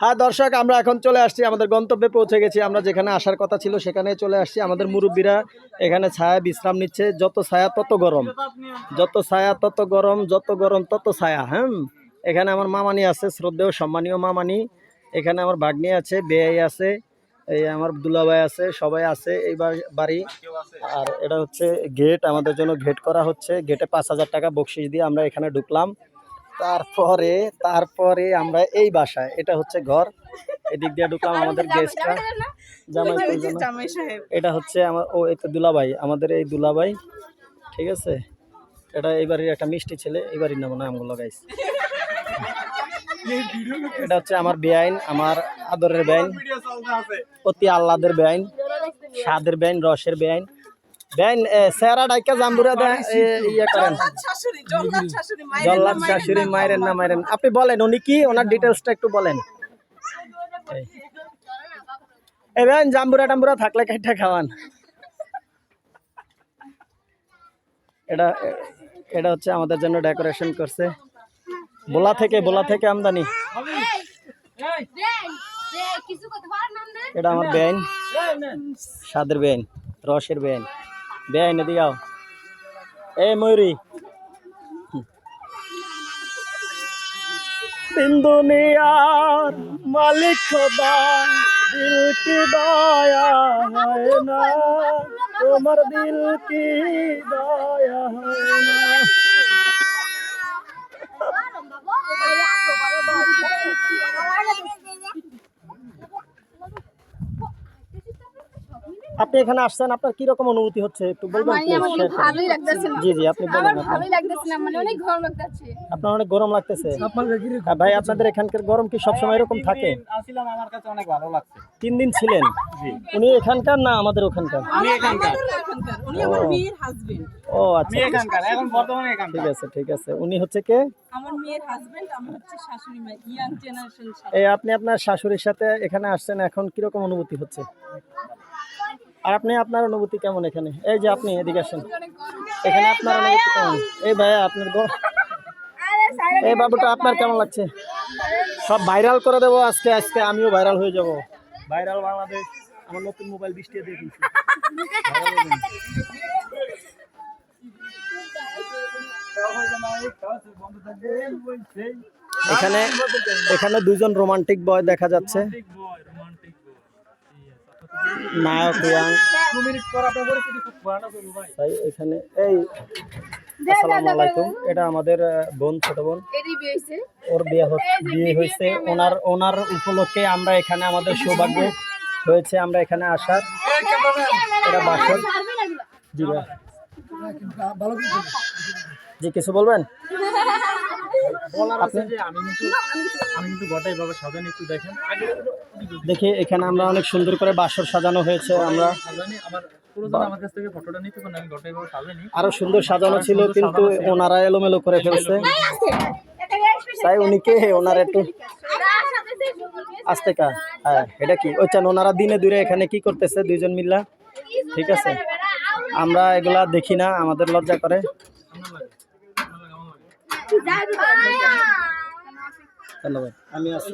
হ্যাঁ দর্শক, আমরা এখন চলে আসছি, আমাদের গন্তব্যে পৌঁছে গেছি। আমরা যেখানে আসার কথা ছিল, সেখানে চলে আসছি। আমাদের মুরব্বীরা এখানে ছায়া বিশ্রাম নিচ্ছে। যত ছায়া, তত গরম। যত ছায়া, তত গরম, যত গরম, তত ছায়া হ্যাঁ এখানে আমার মামানি আছে, শ্রদ্ধেয়, সম্মানীয় মামানি। এখানে আমার ভাগ্নি আছে বেয়াই আছে, এই আমার দুলাভাই আছে, সবাই আছে এই বাড়ি। আর এটা হচ্ছে গেট, আমাদের জন্য গেট করা হচ্ছে। গেটে পাঁচ হাজার টাকা বকশিস দিয়ে আমরা এখানে ঢুকলাম। তারপরে তারপরে আমরা এই বাসায় এটা হচ্ছে ঘর। এদিক দিয়ে ঢুকলাম আমাদের গেস্টরা জামাই এটা হচ্ছে আমার ও এই তো দুলাভাই আমাদের এই দুলাভাই। ঠিক আছে? এটা এই বাড়ির একটা মিষ্টি ছেলে এই বাড়ির নাম নামগুলো গাইস এটা হচ্ছে আমার বেআইন আমার আদরের বেআইন অতি আহ্লাদের বেআইন স্বাদের বেআইন রসের বেআইন। বেআইন স্যারা ডাইকা জাম্বুরা ইয়ে করেন। শাশুড়ি জল্লাদ শাশুড়ি মায়ের না মায়ের আপনি বলেন উনি কি? ওনার ডিটেলসটা একটু বলেন। এই। এই জাম্বুরা টাম্বুরা থাকলে কাইটা খাওয়ান। এটা এটা হচ্ছে আমাদের জন্য ডেকোরেশন করছে। বোলা থেকে বোলা থেকে আমদানি? এটা আমার বেন। স্বাদের বেন রসের বেআইন বেআইন এদিকে আও এই ময়ূরী দিন দুনিয়ার মালিক খোদা দিল কি দয়া হয় না। তোমার দিল কি দয়া হয়। আপনি এখানে আসছেন আপনার কি রকম অনুভূতি হচ্ছে? একটু বলবেন মানে please? আমার ভালোই লাগতেছে জি জি আপনি আমার বলেন আপনি। ভালোই লাগতেছে না মানে অনেক গরম লাগতেছে। আপনার অনেক গরম লাগতেছে। ভাই আপনাদের এখানকার গরম কি সবসময় এরকম থাকে? আসছিলাম আমার কাছে অনেক ভালো লাগছে। তিন দিন ছিলেন? উনি এখানকার না আমাদের ওখানকার? আমি এখানকার। উনি আমার মেয়ের হাজবেন্ড ও আচ্ছা। আমি এখানকার এখন বর্তমানে এখানকার। ঠিক আছে ঠিক আছে। উনি হচ্ছে কে? আমার মেয়ের হাজবেন্ড আমার হচ্ছে শাশুড়ি মা ইয়াং জেনারেশন এই আপনি আপনার শাশুড়ির সাথে এখানে আসছেন এখন কীরকম অনুভূতি হচ্ছে? আর আপনি আপনার অনুভূতি কেমন এখানে? এই যে আপনি এদিকে আসেন। এখানে আপনার অনুভূতি কেমন? এই ভাইয়া আপনার গো- এই বাবুটা আপনার কেমন লাগছে? সব ভাইরাল করে দেবো আজকে আজকে আমিও ভাইরাল হয়ে যাব। ভাইরাল বাংলাদেশ আমার নতুন মোবাইল বৃষ্টি দিয়ে কিনছি এখানে এখানে দুজন রোমান্টিক বয় দেখা যাচ্ছে। নায়ক ইয়াং তাই এখানে এই আসসালামু আলাইকুম। এটা আমাদের বোন ছোট বোন। ওর বিয়ে বিয়ে হয়েছে ওনার ওনার উপলক্ষে আমরা এখানে আমাদের সৌভাগ্য হয়েছে আমরা এখানে আসার। এটা বাসর জি ভাই। জি কিছু বলবেন আপনি আমি কিন্তু আমি কিন্তু গোটাই ভাবে সাজানি একটু দেখেন দেখি এখানে আমরা অনেক সুন্দর করে বাসর সাজানো হয়েছে আমরা। সাজানি আমার পুরোজন আমার কাছ থেকে ফটোটা নিতে পারেন আমি গোটাই ভাবে সাজানি আরও সুন্দর সাজানো ছিল কিন্তু ওনারা এলোমেলো করে ফেলছে। তাই উনি কে ওনার একটু আস্তে কা হ্যাঁ এটা কি? ওই চান ওনারা দিনে দূরে এখানে কি করতেছে দুইজন মিল্লা? ঠিক আছে। আমরা এগুলা দেখি না আমাদের লজ্জা করে। ধন্যবাদ। আমি আসি